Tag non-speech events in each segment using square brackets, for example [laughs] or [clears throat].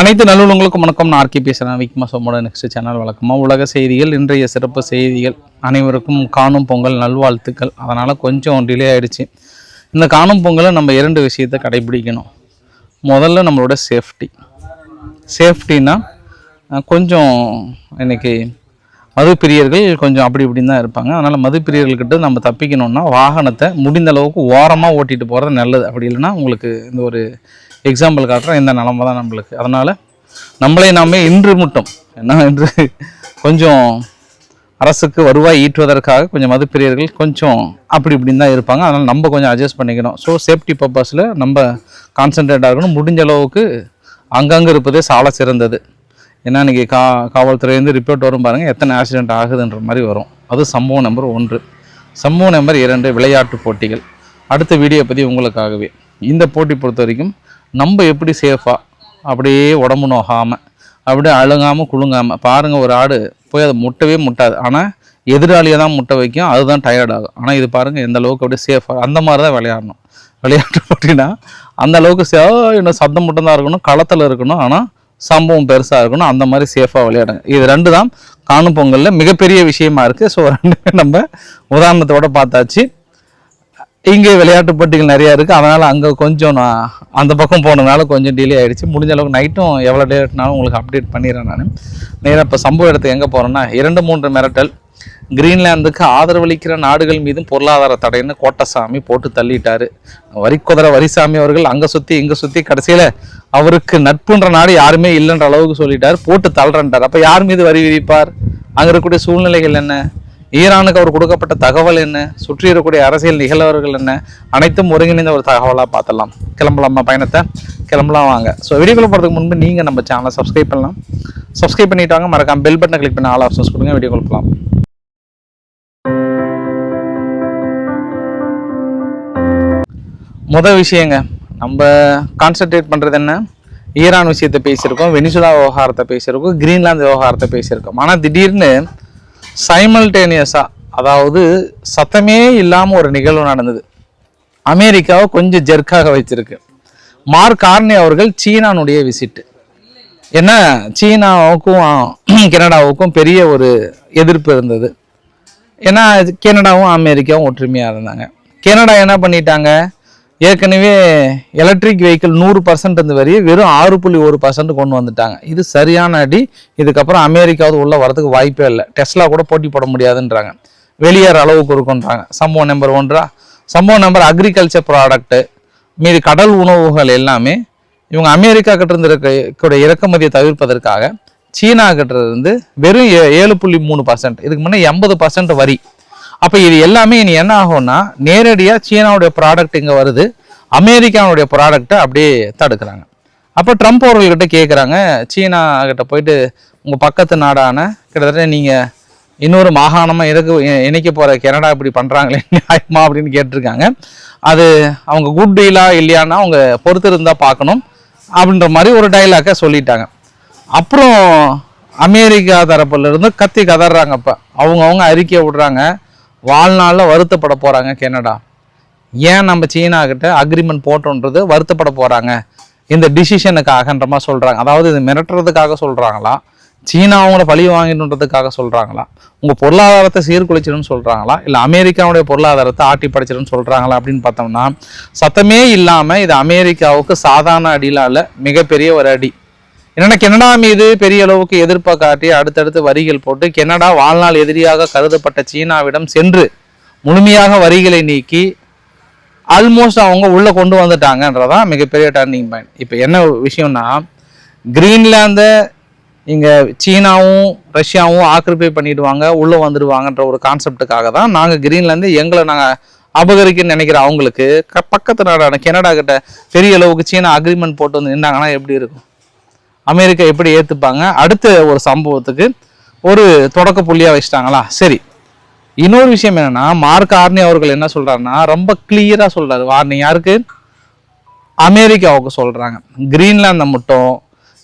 அனைத்து நல்லுள்ளங்களுக்கும் வணக்கம். நான் ஆர்கே பேசுகிறேன் விக்மா சோமோட நெக்ஸ்ட் சேனல் வழக்கமாக உலக செய்திகள் இன்றைய சிறப்பு செய்திகள் அனைவருக்கும் காணும் பொங்கல் நல்வாழ்த்துக்கள். அதனால் கொஞ்சம் டிலே ஆகிடுச்சு இந்த காணும் பொங்கலை நம்ம இரண்டு விஷயத்தை கடைபிடிக்கணும். முதல்ல நம்மளோட சேஃப்டி சேஃப்டின்னா கொஞ்சம் இன்றைக்கி மது பிரியர்கள் கொஞ்சம் அப்படி இப்படின்னு தான் இருப்பாங்க. அதனால் மது பிரியர்கள்கிட்ட நம்ம தப்பிக்கணும்னா வாகனத்தை முடிந்த அளவுக்கு ஓரமாக ஓட்டிகிட்டு போகிறது நல்லது. அப்படி இல்லைன்னா உங்களுக்கு இந்த ஒரு எக்ஸாம்பிள் காட்டுறேன் இந்த நிலமை தான் நம்மளுக்கு. அதனால் நம்மளே நாமே இன்று மட்டும். என்ன இன்று கொஞ்சம் அரசுக்கு வருவாய் ஈட்டுவதற்காக கொஞ்சம் மதுப்பிரியர்கள் கொஞ்சம் அப்படி இப்படின்னு தான் இருப்பாங்க. அதனால் நம்ம கொஞ்சம் அட்ஜஸ்ட் பண்ணிக்கணும். ஸோ சேஃப்டி பர்பஸில் நம்ம கான்சென்ட்ரேட்டாக இருக்கணும். முடிஞ்ச அளவுக்கு அங்கங்கே இருப்பதே சால சிறந்தது. ஏன்னா இன்றைக்கி கா காவல்துறையிலேருந்து ரிப்போர்ட் வரும் பாருங்கள் எத்தனை ஆக்சிடென்ட் ஆகுதுன்ற மாதிரி வரும். அது சம்பவம் நம்பர் ஒன்று. சம்பவம் நம்பர் இரண்டு விளையாட்டு போட்டிகள். அடுத்த வீடியோ பற்றி உங்களுக்காகவே. இந்த போட்டி பொறுத்த வரைக்கும் நம்ம எப்படி சேஃபாக அப்படியே உடம்பு நோகாமல் அப்படியே அழுங்காமல் குலுங்காமல் பாருங்கள் ஒரு ஆடு போய் அதை முட்டவே முட்டாது. ஆனால் எதிராளியை தான் முட்டை வைக்கும். அதுதான் டயர்ட் ஆகும். ஆனால் இது பாருங்கள் எந்த அளவுக்கு அப்படியே சேஃபாக அந்த மாதிரி தான் விளையாடணும். விளையாட்டு போட்டினா அந்த அளவுக்கு சே இன்னும் சத்தம் மட்டும் தான் இருக்கணும் களத்தில் இருக்கணும். ஆனால் சம்பவம் பெருசாக இருக்கணும். அந்த மாதிரி சேஃபாக விளையாடுங்க. இது ரெண்டு தான். காணும் பொங்கலில் மிகப்பெரிய விஷயமா இருக்குது ஸோ ரெண்டுமே நம்ம உதாரணத்தோட பார்த்தாச்சு. இங்கே விளையாட்டு போட்டிகள் நிறையா இருக்குது அதனால் அங்கே கொஞ்சம் நான் அந்த பக்கம் போனதுனால கொஞ்சம் டிலே ஆயிடுச்சு. முடிஞ்ச அளவுக்கு நைட்டும் எவ்வளோ டேட்னாலும் உங்களுக்கு அப்டேட் பண்ணிடுறேன் நான். நேராக இப்போ சம்பவ இடத்துக்கு எங்கே போகிறேன்னா இரண்டு மூன்று மிரட்டல். கிரீன்லாந்துக்கு ஆதரவளிக்கிற நாடுகள் மீதும் பொருளாதார தடைன்னு கோட்டசாமி போட்டு தள்ளிட்டார். வரிக்குதிரை வரிசாமி அவர்கள் அங்கே சுற்றி இங்கே சுற்றி கடைசியில் அவருக்கு நட்புன்ற நாடு யாருமே இல்லைன்ற அளவுக்கு சொல்லிட்டார். போட்டு தள்ளுறன்றார் அப்போ யார் மீது வரி விதிப்பார்? அங்கே இருக்கக்கூடிய சூழ்நிலைகள் என்ன? ஈரானுக்கு அவர் கொடுக்கப்பட்ட தகவல் என்ன? சுற்றி இருக்கக்கூடிய அரசியல் நிகழ்வுகள் என்ன? அனைத்தும் ஒருங்கிணைந்த ஒரு தகவலாக பார்த்துடலாம். கிளம்பலாமா பயணத்தை. கிளம்பலாம் வாங்க. ஸோ வீடியோக்குள்ள போகிறதுக்கு முன்பு நீங்கள் நம்ம சேனலை சப்ஸ்கிரைப் பண்ணலாம். சப்ஸ்கிரைப் பண்ணிட்டு வாங்க. மறக்காம பெல் பட்டனை கிளிக் பண்ண ஆல் ஆப்ஷன்ஸ் கொடுங்க. வீடியோ கொடுக்கலாம் முதல் விஷயங்க நம்ம கான்சென்ட்ரேட் பண்ணுறது என்ன? ஈரான் விஷயத்தை பேசியிருக்கோம் வெனிசுலா விவகாரத்தை பேசியிருக்கோம் கிரீன்லாந்து விவகாரத்தை பேசியிருக்கோம். ஆனால் திடீர்னு சைமல்டேனியஸாக அதாவது சத்தமே இல்லாமல் ஒரு நிகழ்வு நடந்தது. அமெரிக்காவை கொஞ்சம் ஜெர்க்காக வச்சிருக்கு மார்க் ஆர்னி அவர்கள் சீனானுடைய விசிட்டு ஏன்னா சீனாவுக்கும் கனடாவுக்கும் பெரிய ஒரு எதிர்ப்பு இருந்தது. ஏன்னா கனடாவும் அமெரிக்காவும் ஒற்றுமையாக இருந்தாங்க. கனடா என்ன பண்ணிட்டாங்க? ஏற்கனவே எலக்ட்ரிக் வெஹிக்கிள் நூறு பர்சன்ட் இருந்த வரி வெறும் ஆறு புள்ளி ஒரு பர்சன்ட் கொண்டு வந்துட்டாங்க. இது சரியான அடி. இதுக்கப்புறம் அமெரிக்காவது உள்ளே வரதுக்கு வாய்ப்பே இல்லை. டெஸ்லா கூட போட்டி போட முடியாதுன்றாங்க. வெளியேற அளவுக்கு இருக்குன்றாங்க. சம்பவம் நம்பர் ஒன்றா? சம்பவம் நம்பர் அக்ரிகல்ச்சர் ப்ராடக்ட்டு மீது கடல் உணவுகள் எல்லாமே இவங்க அமெரிக்கா கிட்ட இருக்கக்கூடிய இருக்க இறக்குமதியை தவிர்ப்பதற்காக சீனா கிட்ட இருந்து வெறும் ஏ- ஏழு புள்ளி மூணு பர்சன்ட் இதுக்கு முன்னே எண்பது பர்சன்ட் வரி. அப்போ இது எல்லாமே இனி என்ன ஆகும்னா நேரடியாக சீனாவுடைய ப்ராடக்ட் இங்கே வருது அமெரிக்காவுடைய ப்ராடக்ட்டை அப்படியே தடுக்கிறாங்க. அப்போ ட்ரம்ப் அவர்கள்கிட்ட கேட்குறாங்க சீனா கிட்ட போயிட்டு உங்கள் பக்கத்து நாடான கிட்டத்தட்ட நீங்கள் இன்னொரு மாகாணமாக இறக்கு இணைக்க போகிற கனடா இப்படி பண்ணுறாங்களே [laughs] நியாயமா அப்படின்னு கேட்டிருக்காங்க. அது அவங்க குட் டீலா இல்லையான்னா அவங்க பொறுத்து இருந்தால் பார்க்கணும் அப்படின்ற மாதிரி ஒரு டைலாக்கை சொல்லிட்டாங்க. அப்புறம் அமெரிக்கா தரப்புலேருந்து கத்தி கதறாங்க அப்போ. அவங்கவுங்க அறிக்கையை விடுறாங்க வாழ்நாளில் வருத்தப்பட போகிறாங்க கனடா. ஏன் நம்ம சீனா கிட்ட அக்ரிமெண்ட் போட்டோன்றது வருத்தப்பட போகிறாங்க இந்த டிசிஷனுக்காகன்ற மாதிரி சொல்கிறாங்க அதாவது இது மிரட்டுறதுக்காக சொல்கிறாங்களா சீனா அவங்கள பழி வாங்கிடுன்றதுக்காக சொல்கிறாங்களா உங்கள் பொருளாதாரத்தை சீர்குலைச்சிடுன்னு சொல்கிறாங்களா இல்லை அமெரிக்காவுடைய பொருளாதாரத்தை ஆட்டி படைச்சிடுன்னு சொல்கிறாங்களா அப்படின்னு பார்த்தோம்னா சத்தமே இல்லாமல் இது அமெரிக்காவுக்கு சாதாரண அடியிலால் மிகப்பெரிய ஒரு அடி. என்னன்னா கனடா மீது பெரிய அளவுக்கு எதிர்ப்பை காட்டி அடுத்தடுத்து வரிகள் போட்டு கனடா வாழ்நாள் எதிரியாக கருதப்பட்ட சீனாவிடம் சென்று முழுமையாக வரிகளை நீக்கி ஆல்மோஸ்ட் அவங்க உள்ளே கொண்டு வந்துட்டாங்கன்றதான் மிகப்பெரிய டர்னிங் பாயிண்ட் இப்போ என்ன விஷயம்னா கிரீன்லாந்தை இங்கே சீனாவும் ரஷ்யாவும் ஆக்கிரமிப்பு பண்ணிடுவாங்க உள்ளே வந்துடுவாங்கன்ற ஒரு கான்செப்டுக்காக தான் நாங்கள் கிரீன்லாந்து எங்களை நாங்கள் அபகரிக்கன்னு நினைக்கிற அவங்களுக்கு க பக்கத்து நாடான கனடா கிட்ட பெரிய அளவுக்கு சீனா அக்ரிமெண்ட் போட்டு வந்து நின்னாங்கன்னா எப்படி இருக்கும்? அமெரிக்கா எப்படி ஏற்றுப்பாங்க அடுத்த ஒரு சம்பவத்துக்கு ஒரு தொடக்க புள்ளியாக வச்சிட்டாங்களா? சரி. இன்னொரு விஷயம் என்னன்னா மார்க் ஆர்னி அவர்கள் என்ன சொல்றாருன்னா ரொம்ப கிளியரா சொல்றாரு. வார்னிங் யாருக்கு அமெரிக்காவுக்கு சொல்றாங்க. கிரீன்லாந்தை மட்டும்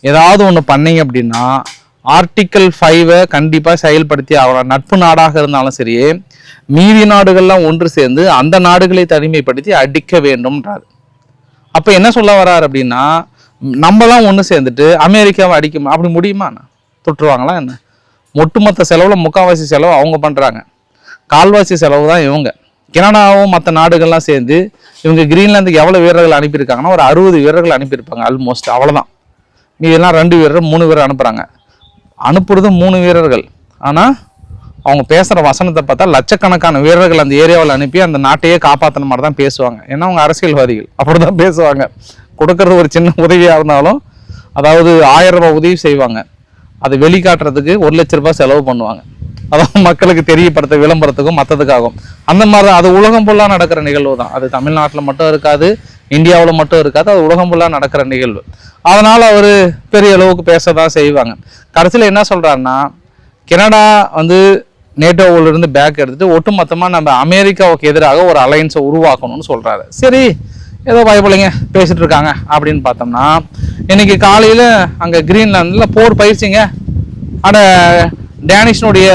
ஏதாவது ஒன்று பண்ணீங்க அப்படின்னா ஆர்டிக்கல் ஃபைவை கண்டிப்பாக செயல்படுத்தி ஆகலாம் நட்பு நாடாக இருந்தாலும் சரி மீதி நாடுகள்லாம் ஒன்று சேர்ந்து அந்த நாடுகளை தனிமைப்படுத்தி அடிக்க வேண்டும்ன்றார். அப்போ என்ன சொல்ல வர்றார் அப்படின்னா நம்மலாம் ஒன்று சேர்ந்துட்டு அமெரிக்காவை அடிக்க அப்படி முடியுமா என்ன? தொட்டுருவாங்களா என்ன? ஒட்டுமொத்த செலவில் முக்கால்வாசி செலவு அவங்க பண்ணுறாங்க கால்வாசி செலவு தான் இவங்க. கனடாவும் மற்ற நாடுகள்லாம் சேர்ந்து இவங்க கிரீன்லாந்துக்கு எவ்வளோ வீரர்கள் அனுப்பியிருக்காங்கன்னா ஒரு அறுபது வீரர்கள் அனுப்பியிருப்பாங்க ஆல்மோஸ்ட் அவ்வளோதான் இதெல்லாம் ரெண்டு வீரர் மூணு வீரர் அனுப்புகிறாங்க அனுப்புறது மூணு வீரர்கள். ஆனால் அவங்க பேசுகிற வசனத்தை பார்த்தா லட்சக்கணக்கான வீரர்கள் அந்த ஏரியாவில் அனுப்பி அந்த நாட்டையே காப்பாற்றின மாதிரி தான் பேசுவாங்க. ஏன்னா அவங்க அரசியல்வாதிகள். அப்படி தான் பேசுவாங்க. கொடுக்கறது ஒரு சின்ன உதவியாக இருந்தாலும் அதாவது ஆயிரம் ரூபாய் உதவி செய்வாங்க. அதை வெளிக்காட்டுறதுக்கு ஒரு லட்ச ரூபாய் செலவு பண்ணுவாங்க. அதாவது மக்களுக்கு தெரியப்படுத்த விளம்பரத்துக்கும் மற்றதுக்காகும் அந்த மாதிரி தான் அது உலகம் ஃபுல்லாக நடக்கிற நிகழ்வு தான். அது தமிழ்நாட்டில் மட்டும் இருக்காது இந்தியாவில் மட்டும் இருக்காது அது உலகம் ஃபுல்லாக நடக்கிற நிகழ்வு. அதனால் அவர் பெரிய அளவுக்கு பேச தான் செய்வாங்க. கடைசியில் என்ன சொல்கிறாருன்னா கனடா வந்து நேட்டோவில் இருந்து பேக் எடுத்துட்டு ஒட்டுமொத்தமாக நம்ம அமெரிக்காவுக்கு எதிராக ஒரு அலையன்ஸை உருவாக்கணும்னு சொல்கிறாரு சரி ஏதோ பயப்பிள்ளைங்க பேசிட்டு இருக்காங்க அப்படின்னு பார்த்தோம்னா இன்னைக்கு காலையில் அங்கே க்ரீன்லாண்டில் போர் பயிற்சிங்க. அட டேனிஷனுடைய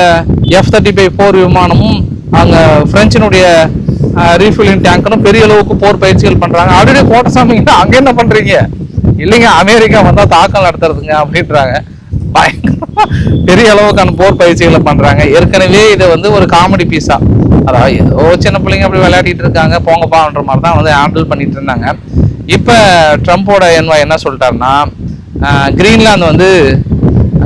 எஃப் தேர்ட்டி ஃபைவ் போர் விமானமும் அங்கே ஃப்ரெஞ்சினுடைய ரீஃபில்லிங் டேங்கரும் பெரிய அளவுக்கு போர் பயிற்சிகள் பண்ணுறாங்க அப்படியே கோட்டசாமிங்க அங்கே என்ன பண்ணுறீங்க இல்லைங்க அமெரிக்கா வந்தால் தாக்கல் நடத்துறதுங்க அப்படின்றாங்க. பயங்கரமா பெரிய அளவுக்கான போர் பயிற்சிகளை பண்றாங்க. ஏற்கனவே இதை வந்து ஒரு காமெடி பீஸா அதாவது ஏதோ சின்ன பிள்ளைங்க அப்படி விளையாடிட்டு இருக்காங்க போங்கப்பான்ற மாதிரி தான் வந்து ஹேண்டில் பண்ணிட்டு இருந்தாங்க. இப்போ ட்ரம்ப்போட என்வா என்ன சொல்லிட்டாருன்னா கிரீன்லாந்து வந்து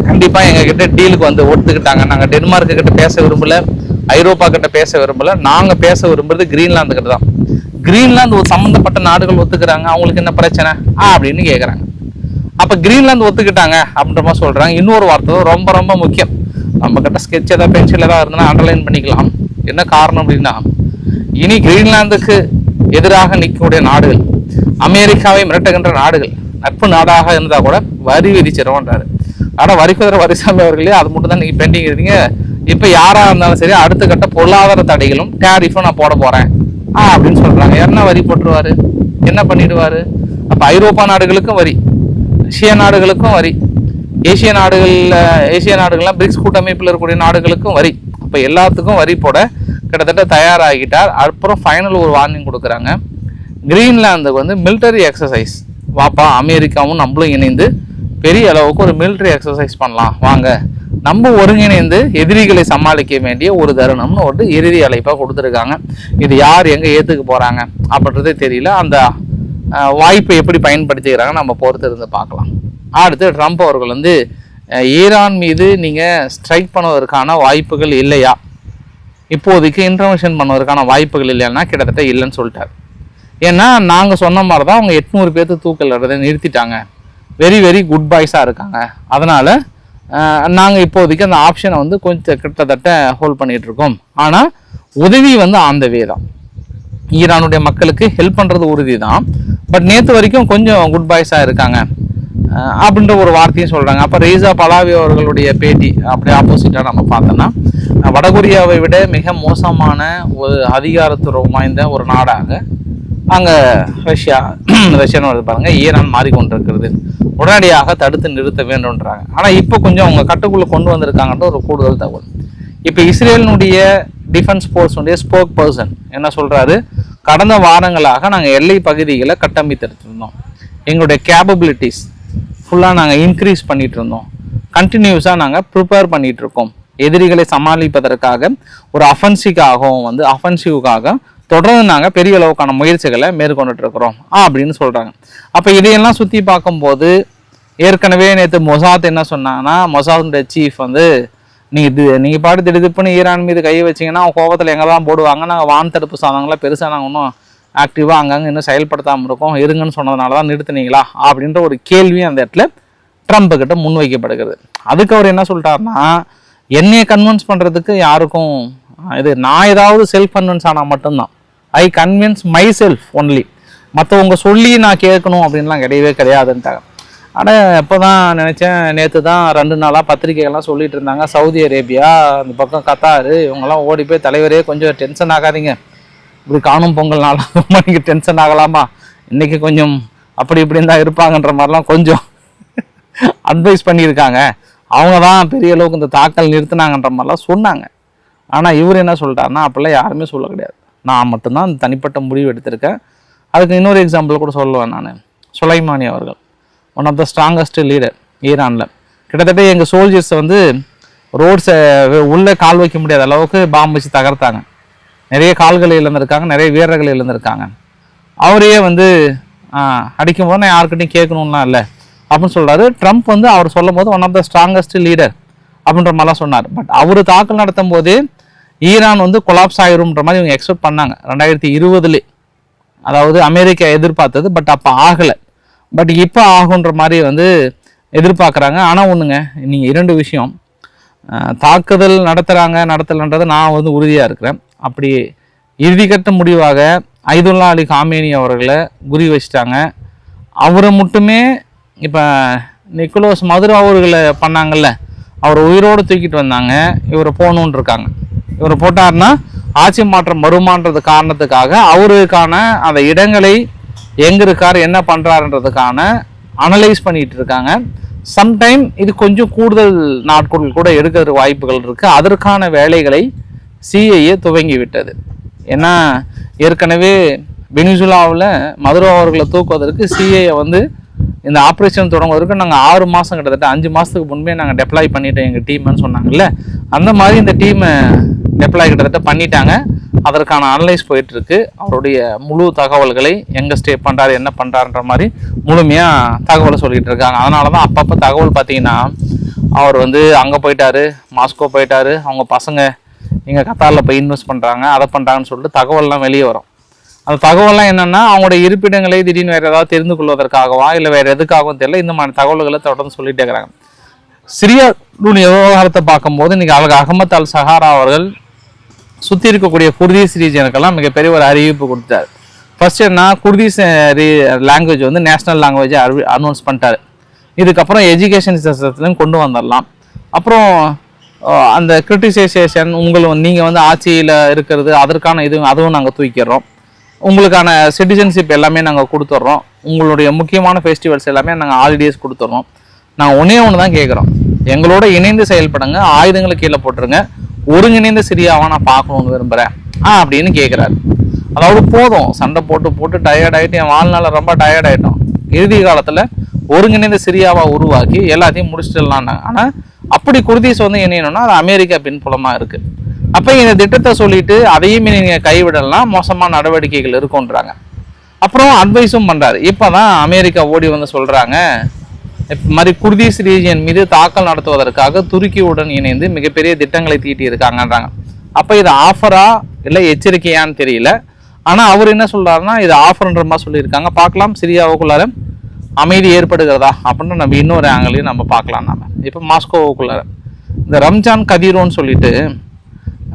கண்டிப்பாக எங்ககிட்ட டீலுக்கு வந்து ஒத்துக்கிட்டாங்க. நாங்கள் டென்மார்க்கு கிட்ட பேச விரும்பல ஐரோப்பா கிட்ட பேச விரும்பல நாங்கள் பேச விரும்புறது கிரீன்லாந்து கிட்ட தான். கிரீன்லாந்து ஒரு நாடுகள் ஒத்துக்கிறாங்க அவங்களுக்கு என்ன பிரச்சனை? ஆ அப்படின்னு கேட்குறாங்க அப்போ கிரீன்லாந்து ஒத்துக்கிட்டாங்க அப்படின்ற மாதிரி சொல்கிறாங்க இன்னொரு வார்த்தை ரொம்ப ரொம்ப முக்கியம். நம்ம கிட்ட ஸ்கெட்ச் ஏதாவது பென்சில் ஏதாவது இருந்தால் அண்டர்லைன் பண்ணிக்கலாம். என்ன காரணம் அப்படின்னா இனி கிரீன்லாந்துக்கு எதிராக நிற்கக்கூடிய நாடுகள் அமெரிக்காவை மிரட்டுகின்ற நாடுகள் நட்பு நாடாக இருந்தால் கூட வரி விதிச்சிருவோன்றாரு. ஆனால் வரி வரிசாமி அவர்களே அது மட்டும் தான் நீங்கள் பெண்டிங் இருக்கீங்க இப்போ யாராக இருந்தாலும் சரி அடுத்த கட்ட பொருளாதார தடைகளும் டேரிஃபும் நான் போட போகிறேன் ஆ அப்படின்னு சொல்கிறாங்க என்ன வரி போட்டுருவாரு? என்ன பண்ணிடுவார்? அப்போ ஐரோப்பா நாடுகளுக்கும் வரி ரஷ்ய நாடுகளுக்கும் வரி ஏசிய நாடுகளில் ஏசிய நாடுகள்லாம் பிரிக்ஸ் கூட்டமைப்பில் இருக்கக்கூடிய நாடுகளுக்கும் வரி. அப்போ எல்லாத்துக்கும் வரி போட கிட்டத்தட்ட தயாராகிட்டார். அப்புறம் ஃபைனல் ஒரு வார்னிங் கொடுக்குறாங்க. கிரீன்லாந்துக்கு வந்து மிலிட்டரி எக்ஸசைஸ் வாப்பா அமெரிக்காவும் நம்மளும் இணைந்து பெரிய அளவுக்கு ஒரு மிலிட்ரி எக்ஸசைஸ் பண்ணலாம். வாங்க. நம்ம ஒருங்கிணைந்து எதிரிகளை சமாளிக்க வேண்டிய ஒரு தருணம்னு ஒரு இறுதி அழைப்பாக கொடுத்துருக்காங்க. இது யார் எங்கே ஏற்றுக்க போகிறாங்க அப்படின்றதே தெரியல. அந்த வாய்ப்பை எப்படி பயன்படுத்திக்கிறாங்க நம்ம பொறுத்து இருந்து பார்க்கலாம். அடுத்து ட்ரம்ப் அவர்கள் வந்து ஈரான் மீது நீங்கள் ஸ்ட்ரைக் பண்ணுவதற்கான வாய்ப்புகள் இல்லையா? இப்போதைக்கு இன்டர்வென்ஷன் பண்ணுவதற்கான வாய்ப்புகள் இல்லைன்னா கிட்டத்தட்ட இல்லைன்னு சொல்லிட்டார். ஏன்னா நாங்கள் சொன்ன மாதிரி தான் அவங்க எட்நூறு பேர்த்து தூக்கலடுறதை நிறுத்திட்டாங்க. வெரி வெரி குட் பாய்ஸாக இருக்காங்க. அதனால் நாங்கள் இப்போதைக்கு அந்த ஆப்ஷனை வந்து கொஞ்சம் கிட்டத்தட்ட ஹோல்ட் பண்ணிகிட்டு இருக்கோம். ஆனால் உதவி வந்து அந்த வே தான். ஈரானுடைய மக்களுக்கு ஹெல்ப் பண்ணுறது உறுதி தான் பட் நேற்று வரைக்கும் கொஞ்சம் குட் பாய்ஸாக இருக்காங்க. அப்படின்ற ஒரு வார்த்தையும் சொல்கிறாங்க அப்போ ரெய்சா பலாவி அவர்களுடைய பேட்டி அப்படியே ஆப்போசிட்டாக நம்ம பார்த்தோன்னா வடகொரியாவை விட மிக மோசமான ஒரு அதிகாரத்துவம் வாய்ந்த ஒரு நாடாக அங்கே ரஷ்யா [clears throat] ரஷ்யான்னு வருது பாருங்கள் ஈரான் மாறிக்கொண்டிருக்கிறது. உடனடியாக தடுத்து நிறுத்த வேண்டும்ன்றாங்க. ஆனால் இப்போ கொஞ்சம் அவங்க கட்டுக்குள்ளே கொண்டு வந்திருக்காங்கன்ற ஒரு கூடுதல் தகவல். இப்போ இஸ்ரேலினுடைய டிஃபென்ஸ் ஃபோர்ஸுடைய ஸ்போக் பர்சன் என்ன சொல்கிறாரு கடந்த வாரங்களாக நாங்கள் எல்லை பகுதிகளை கட்டமைத்திருந்தோம் எங்களுடைய கேப்பபிலிட்டிஸ் ஃபுல்லாக நாங்கள் இன்க்ரீஸ் பண்ணிட்டு இருந்தோம் கண்டினியூஸாக நாங்கள் ப்ரிப்பேர் பண்ணிகிட்ருக்கோம் இருக்கோம் எதிரிகளை சமாளிப்பதற்காக ஒரு அஃபென்சிவ்காகவும் வந்து அஃபென்சிவ்காக தொடர்ந்து நாங்கள் பெரிய அளவுக்கான முயற்சிகளை மேற்கொண்டுட்டு இருக்கிறோம் அப்படின்னு சொல்கிறாங்க அப்போ இதையெல்லாம் சுற்றி பார்க்கும்போது ஏற்கனவே நேற்று மொசாத் என்ன சொன்னாங்கன்னா மொசாத்துடைய சீஃப் வந்து நீங்கள் இது நீங்கள் பாட்டு திடுதிப்புன்னு ஈரான் மீது கை வச்சிங்கன்னா அவங்க கோபத்தில் எங்கே தான் போடுவாங்க? நாங்கள் வான் தடுப்பு சாதனங்களாம் பெருசாக நாங்கள் ஒன்றும் ஆக்டிவாக அங்கங்கே இன்னும் செயல்படுத்தாமல் இருக்கோம் இருங்கன்னு சொன்னதுனால தான் நிறுத்துனீங்களா? அப்படின்ற ஒரு கேள்வி அந்த இடத்துல ட்ரம்ப்பு கிட்ட முன்வைக்கப்படுகிறது. அதுக்கு அவர் என்ன சொல்லிட்டாருன்னா என்னையை கன்வின்ஸ் பண்ணுறதுக்கு யாருக்கும் இது நான் ஏதாவது செல்ஃப் கன்வின்ஸ் ஆனால் மட்டும்தான். I convince myself only மற்றவங்க சொல்லி நான் கேட்கணும் அப்படின்லாம் கிடையவே கிடையாதுன்ட்டாங்க. ஆனால் இப்போ தான் நினச்சேன் நேற்று தான் ரெண்டு நாளாக பத்திரிகைகள்லாம் சொல்லிட்டு இருந்தாங்க. சவுதி அரேபியா அந்த பக்கம் கத்தாரு இவங்கெல்லாம் ஓடி போய் தலைவரே கொஞ்சம் டென்ஷன் ஆகாதீங்க. இப்படி காணும் பொங்கல் [laughs] ரொம்ப நீங்கள் டென்ஷன் ஆகலாமா? இன்றைக்கி கொஞ்சம் அப்படி இப்படின்னு தான் இருப்பாங்கன்ற மாதிரிலாம் கொஞ்சம் [laughs] அட்வைஸ் பண்ணியிருக்காங்க. அவங்க தான் பெரிய அளவுக்கு இந்த தாக்கல் நிறுத்தினாங்கன்ற மாதிரிலாம் சொன்னாங்க. ஆனால் இவர் என்ன சொல்லிட்டாருன்னா அப்படிலாம் யாருமே சொல்ல கிடையாது. நான் மட்டும்தான் அந்த தனிப்பட்ட முடிவு எடுத்திருக்கேன். அதுக்கு இன்னொரு எக்ஸாம்பிள் கூட சொல்லுவேன் நான். சுலைமானி அவர்கள் one of the strongest leader ஈரானில். கிட்டத்தட்ட எங்கள் சோல்ஜர்ஸை வந்து ரோட்ஸை உள்ளே கால் வைக்க முடியாத அளவுக்கு பாம்பு வச்சு தகர்த்தாங்க. நிறைய கால்கள் இழந்திருக்காங்க நிறைய வீரர்கள் இழந்திருக்காங்க அவரையே வந்து அடிக்கும் போது நான் யாருக்கிட்டையும் கேட்கணும்லாம் இல்லை. அப்படின்னு சொல்கிறாரு ட்ரம்ப் வந்து அவர் சொல்லும் போது one of the strongest leader அப்படின்ற மாதிரிலாம் சொன்னார். பட் அவர் தாக்கல் நடத்தும் போது ஈரான் வந்து கொலாப்ஸ் ஆயிரும்ன்ற மாதிரி இவங்க எக்ஸ்பெக்ட் பண்ணாங்க. ரெண்டாயிரத்தி இருபதுலே. அதாவது அமெரிக்கா எதிர்பார்த்தது பட் அப்போ ஆகலை. பட் இப்போ ஆகுன்ற மாதிரி வந்து எதிர்பார்க்குறாங்க. ஆனால் ஒன்றுங்க நீங்கள் இரண்டு விஷயம். தாக்குதல் நடத்துகிறாங்க நடத்தலைன்றது நான் வந்து உறுதியாக இருக்கிறேன். அப்படி இறுதிக்கட்ட முடிவாக ஐதுல்லா அலி காமேனி அவர்களை குறி வச்சிட்டாங்க. அவரை மட்டுமே இப்போ நிக்கோலஸ் மதுரை அவர்களை பண்ணாங்கல்ல அவர் உயிரோடு தூக்கிட்டு வந்தாங்க. இவரை போகணுன்னு இருக்காங்க. இவரை போட்டாருன்னா ஆட்சி மாற்றம் வருமானது காரணத்துக்காக அவருக்கான அந்த இடங்களை எங்கே இருக்கார் என்ன பண்ணுறாருன்றதுக்கான அனலைஸ் பண்ணிகிட்டு இருக்காங்க. சம்டைம் இது கொஞ்சம் கூடுதல் நாட்கள் கூட எடுக்கிற வாய்ப்புகள் இருக்குது அதற்கான வேலைகளை சிஐஏ துவங்கி விட்டது ஏன்னா ஏற்கனவே வெனிசுலாவில் மதுரை அவர்களை தூக்குவதற்கு சிஐஏ வந்து இந்த ஆப்ரேஷன் தொடங்குவதற்கு நாங்கள் ஆறு மாதம் கிட்டத்தட்ட அஞ்சு மாதத்துக்கு முன்பே நாங்கள் டெப்ளாய் பண்ணிட்டோம் எங்கள் டீம்னு சொன்னாங்கல்ல. அந்த மாதிரி இந்த டீமை டெப்ளாய் கிட்டத்தட்ட பண்ணிட்டாங்க. அதற்கான அனலைஸ் போயிட்டுருக்கு. அவருடைய முழு தகவல்களை எங்கே ஸ்டே பண்ணுறாரு என்ன பண்ணுறாருன்ற மாதிரி முழுமையாக தகவலை சொல்லிகிட்டு இருக்காங்க. அதனால தான் அப்பப்போ தகவல் பார்த்தீங்கன்னா அவர் வந்து அங்கே போயிட்டாரு மாஸ்கோ போயிட்டாரு. அவங்க பசங்க இங்கே கத்தாரில் போய் இன்வெஸ்ட் பண்ணுறாங்க அதை பண்ணுறாங்கன்னு சொல்லிட்டு தகவல்லாம் வெளியே வரும். அந்த தகவல்லாம் என்னென்னா அவங்களோட இருப்பிடங்களை திடீர்னு வேறு ஏதாவது தெரிந்து கொள்வதற்காகவா இல்லை வேறு எதுக்காகவும் தெரியல இந்த மாதிரி தகவல்களை தொடர்ந்து சொல்லிட்டே இருக்கிறாங்க. சிரியாவுடைய விவகாரத்தை பார்க்கும்போது இன்றைக்கி அழகு அகமத் அல் சஹாரா அவர்கள் சுற்றி இருக்கக்கூடிய குர்தீஸ் ரீஜனுக்கெல்லாம் மிகப்பெரிய ஒரு அறிவிப்பு கொடுத்தாரு. ஃபர்ஸ்ட் என்ன குர்தீஸ் லாங்குவேஜ் வந்து நேஷ்னல் லாங்குவேஜை அறிவி அனௌன்ஸ் பண்ணிட்டார். இதுக்கப்புறம் எஜுகேஷன் சிஸ்டத்துலையும் கொண்டு வந்துடலாம் அப்புறம் அந்த கிரிட்டிசைசேஷன் உங்களும் நீங்கள் வந்து ஆட்சியில் இருக்கிறது அதற்கான இது அதுவும் நாங்கள் தூக்கிடுறோம். உங்களுக்கான சிட்டிசன்ஷிப் எல்லாமே நாங்கள் கொடுத்துட்றோம். உங்களுடைய முக்கியமான ஃபெஸ்டிவல்ஸ் எல்லாமே நாங்கள் ஹாலிடேஸ் கொடுத்துட்றோம். நாங்கள் ஒன்றே ஒன்று தான் கேட்குறோம் எங்களோட இணைந்து செயல்படுங்க ஆயுதங்களை கீழே போட்டுருங்க. ஒருங்கிணைந்த சிரியாவை நான் பார்க்கணும்னு விரும்புகிறேன் ஆ அப்படின்னு கேட்குறாரு அதாவது போதும். சண்டை போட்டு போட்டு டயர்ட் ஆகிட்டு என் வாழ்நாளில் ரொம்ப டயர்ட் ஆகிட்டோம் இறுதி காலத்தில் ஒருங்கிணைந்த சிரியாவாக உருவாக்கி எல்லாத்தையும் முடிச்சிடலான்னாங்க ஆனால் அப்படி குர்தீஸ் வந்து இணையணும்னா அது அமெரிக்கா பின்புலமாக இருக்குது அப்போ இந்த திட்டத்தை சொல்லிட்டு அதையுமே நீங்கள் கைவிடலாம் மோசமான நடவடிக்கைகள் இருக்குன்றாங்க அப்புறம் அட்வைஸும் பண்ணுறாரு இப்போ தான் அமெரிக்கா ஓடி வந்து சொல்கிறாங்க இப்ப மாதிரி குர்தீஸ் ரீஜியன் மீது தாக்கல் நடத்துவதற்காக துருக்கியுடன் இணைந்து மிகப்பெரிய திட்டங்களை தீட்டி இருக்காங்கன்றாங்க அப்போ இது ஆஃபரா இல்லை எச்சரிக்கையான்னு தெரியல. ஆனால் அவர் என்ன சொல்கிறாருன்னா இது ஆஃபர்ன்ற மாதிரி சொல்லியிருக்காங்க. பார்க்கலாம் சிரியாவுக்குள்ளார. அமைதி ஏற்படுகிறதா அப்படின்னு நம்ம இன்னொரு ஆங்கிலையும் நம்ம பார்க்கலாம் நம்ம இப்போ மாஸ்கோவுக்குள்ள இந்த ரம்ஜான் கதீரோன்னு சொல்லிட்டு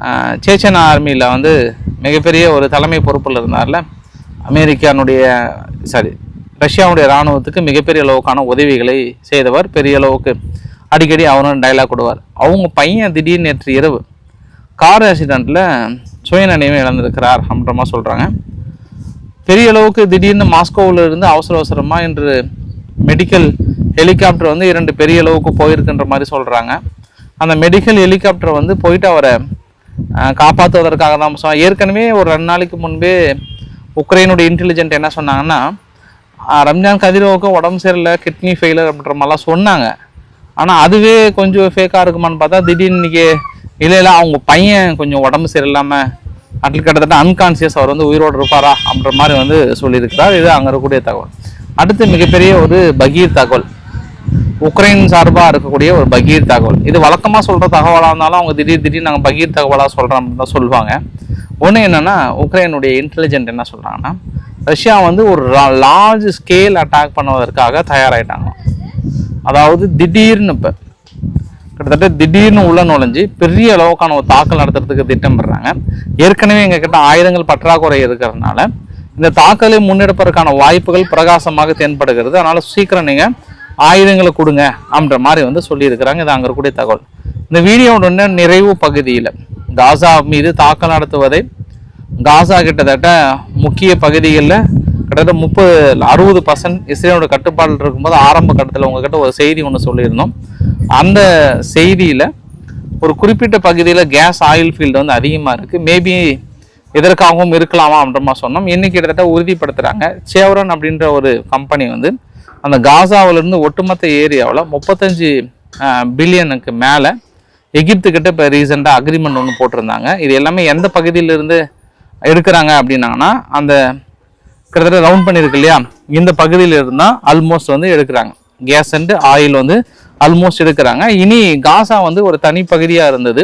ஆஹ், சேச்சனா ஆர்மியில் வந்து மிகப்பெரிய ஒரு தலைமை பொறுப்பில் இருந்தார்ல அமெரிக்கானுடைய சாரி ரஷ்யாவுடைய இராணுவத்துக்கு மிகப்பெரிய அளவுக்கான உதவிகளை செய்தவர் பெரிய அளவுக்கு அடிக்கடி அவரும் டைலாக் கொடுவார். அவங்க பையன் திடீர்னு நேற்று இரவு கார் ஆக்சிடெண்ட்டில் சுயநினைவு இழந்திருக்கிறார் அப்படின்ற மாதிரி சொல்கிறாங்க பெரிய அளவுக்கு திடீர்னு மாஸ்கோவில் இருந்து அவசர அவசரமாக இன்று மெடிக்கல் ஹெலிகாப்டர் வந்து இரண்டு பெரிய அளவுக்கு போயிருக்குன்ற மாதிரி சொல்கிறாங்க அந்த மெடிக்கல் ஹெலிகாப்டர் வந்து போயிட்டு அவரை காப்பாற்றுவதற்காக தான் ஏற்கனவே ஒரு ரெண்டு நாளைக்கு முன்பே உக்ரைனுடைய இன்டெலிஜென்ட் என்ன சொன்னாங்கன்னா ரம்ஜான் கதிரோவுக்கு உடம்பு சரியில்லை கிட்னி ஃபெயிலர் அப்படின்ற மாதிரிலாம் சொன்னாங்க. ஆனால் அதுவே கொஞ்சம் ஃபேக்காக இருக்குமான்னு பார்த்தா திடீர்னு இன்னைக்கு இல்லை இல்லை அவங்க பையன் கொஞ்சம் உடம்பு சரியில்லாமல் அட்லீஸ்ட் கிட்டத்தட்ட அன்கான்சியஸ் அவர் வந்து உயிரோடு இருப்பாரா அப்படின்ற மாதிரி வந்து சொல்லியிருக்கிறார். இது அங்கே இருக்கக்கூடிய தகவல். அடுத்து மிகப்பெரிய ஒரு பகீர் தகவல். உக்ரைன் சார்பாக இருக்கக்கூடிய ஒரு பகீர் தகவல். இது வழக்கமாக சொல்கிற தகவலாக இருந்தாலும் அவங்க திடீர் திடீர்னு நாங்கள் பகீர் தகவலாக சொல்கிறோம் அப்படின்னு தான் சொல்லுவாங்க. ஒன்று என்னென்னா உக்ரைனுடைய இன்டெலிஜென்ட் என்ன சொல்கிறாங்கன்னா ரஷ்யா வந்து ஒரு லார்ஜ் ஸ்கேல் அட்டாக் பண்ணுவதற்காக தயாராகிட்டாங்க அதாவது திடீர்னு இப்போ கிட்டத்தட்ட திடீர்னு உள்ள நுழைஞ்சு பெரிய அளவுக்கான ஒரு தாக்கல் நடத்துறதுக்கு திட்டமிடுறாங்க. ஏற்கனவே எங்ககிட்ட ஆயுதங்கள் பற்றாக்குறை இருக்கிறதுனால இந்த தாக்கலை முன்னெடுப்பதற்கான வாய்ப்புகள் பிரகாசமாக தென்படுகிறது. அதனால் சீக்கிரம் நீங்கள் ஆயுதங்களை கொடுங்க அப்படின்ற மாதிரி வந்து சொல்லியிருக்கிறாங்க. இது அங்கே இருக்கக்கூடிய தகவல். இந்த வீடியோட நிறைவு பகுதியில் காசா மீது தாக்கல் நடத்துவதை காசா கிட்டத்தட்ட முக்கிய பகுதிகளில் கிட்டத்தட்ட முப்பது அறுபது பர்சன்ட் இஸ்ரேலோட கட்டுப்பாட்டில் இருக்கும்போது ஆரம்ப கட்டத்தில் உங்ககிட்ட ஒரு செய்தி ஒன்று சொல்லியிருந்தோம். அந்த செய்தியில் ஒரு குறிப்பிட்ட பகுதியில் கேஸ் ஆயில் ஃபீல்டு வந்து அதிகமாக இருக்குது மேபி எதற்காகவும் இருக்கலாமா அப்படின்ற மாதிரி சொன்னோம். இன்னைக்கு கிட்டத்தட்ட உறுதிப்படுத்துகிறாங்க சேவரன் அப்படின்ற ஒரு கம்பெனி வந்து அந்த காசாவிலிருந்து ஒட்டுமொத்த ஏரியாவில் முப்பத்தஞ்சு பில்லியனுக்கு மேலே எகிப்துக்கிட்ட இப்போ ரீசெண்டாக அக்ரிமெண்ட் ஒன்று போட்டிருந்தாங்க. இது எல்லாமே எந்த பகுதியிலிருந்து எடுக்கிறாங்க அப்படின்னாங்கன்னா அந்த கிட்டத்தட்ட ரவுண்ட் பண்ணியிருக்கு இல்லையா? இந்த பகுதியில் இருந்தால் ஆல்மோஸ்ட் வந்து எடுக்கிறாங்க. கேஸ் அண்டு ஆயில் வந்து ஆல்மோஸ்ட் எடுக்கிறாங்க. இனி காசா வந்து ஒரு தனி பகுதியாக இருந்தது.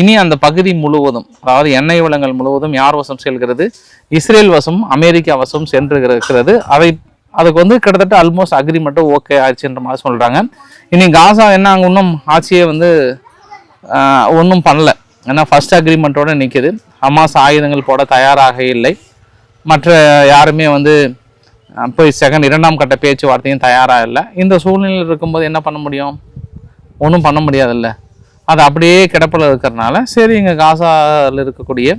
இனி அந்த பகுதி முழுவதும் அதாவது எண்ணெய் வளங்கள் முழுவதும் யார் வசம் செல்கிறது? இஸ்ரேல் வசம் அமெரிக்கா வசம் சென்று இருக்கிறது அதை அதுக்கு வந்து கிட்டத்தட்ட ஆல்மோஸ்ட் அக்ரிமெண்ட்டும் ஓகே ஆச்சுன்ற மாதிரி சொல்கிறாங்க இனி காசா என்ன அங்கே இன்னும் ஆட்சியே வந்து ஒன்றும் பண்ணல. ஏன்னா ஃபர்ஸ்ட் அக்ரிமெண்ட்டோடு நிற்கிது ஹமாஸ் ஆயுதங்கள் போட தயாராக இல்லை. மற்ற யாருமே வந்து போய் செகண்ட் இரண்டாம் கட்ட பேச்சுவார்த்தையும் தயாராக இல்லை. இந்த சூழ்நிலையில் இருக்கும்போது என்ன பண்ண முடியும்? ஒன்றும் பண்ண முடியாதுல்ல. அது அப்படியே கிடப்பில் இருக்கிறனால சரி இங்கே காசாவில் இருக்கக்கூடிய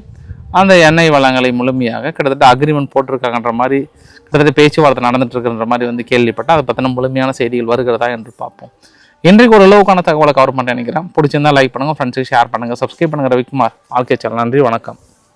அந்த எண்ணெய் வளங்களை முழுமையாக கிட்டத்தட்ட அக்ரிமெண்ட் போட்டிருக்காங்கன்ற மாதிரி கிட்டத்தட்ட பேச்சுவார்த்தை நடந்துட்டு இருக்குன்ற மாதிரி வந்து கேள்விப்பட்டால் அதை பற்றின முழுமையான செய்திகள் வருகிறதா என்று பார்ப்போம். இன்றைக்கு ஒரு அளவுக்கான தகவலை கவர் பண்ண நினைக்கிறேன். பிடிச்சிருந்தா லைக் பண்ணுங்கள் ஃப்ரெண்ட்ஸுக்கு ஷேர் பண்ணுங்கள் சப்ஸ்கிரைப் பண்ணுங்கள் ரவிக்குமார் ஆல்கே சேனல் நன்றி வணக்கம்.